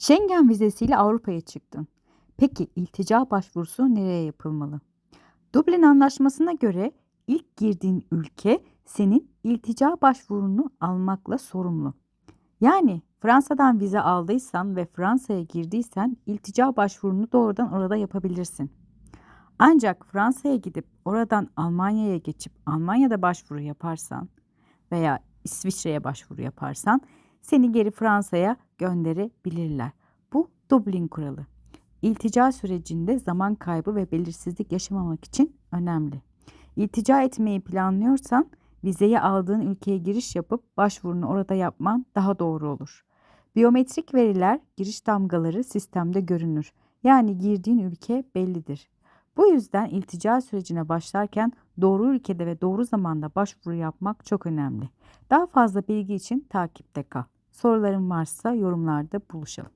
Schengen vizesiyle Avrupa'ya çıktın. Peki iltica başvurusu nereye yapılmalı? Dublin Anlaşması'na göre ilk girdiğin ülke senin iltica başvurunu almakla sorumlu. Yani Fransa'dan vize aldıysan ve Fransa'ya girdiysen iltica başvurunu doğrudan orada yapabilirsin. Ancak Fransa'ya gidip oradan Almanya'ya geçip Almanya'da başvuru yaparsan veya İsviçre'ye başvuru yaparsan seni geri Fransa'ya gönderebilirler. Bu Dublin kuralı. İltica sürecinde zaman kaybı ve belirsizlik yaşamamak için önemli. İltica etmeyi planlıyorsan vizeyi aldığın ülkeye giriş yapıp başvurunu orada yapman daha doğru olur. Biyometrik veriler, giriş damgaları sistemde görünür. Yani girdiğin ülke bellidir. Bu yüzden iltica sürecine başlarken doğru ülkede ve doğru zamanda başvuru yapmak çok önemli. Daha fazla bilgi için takipte kal. Soruların varsa yorumlarda buluşalım.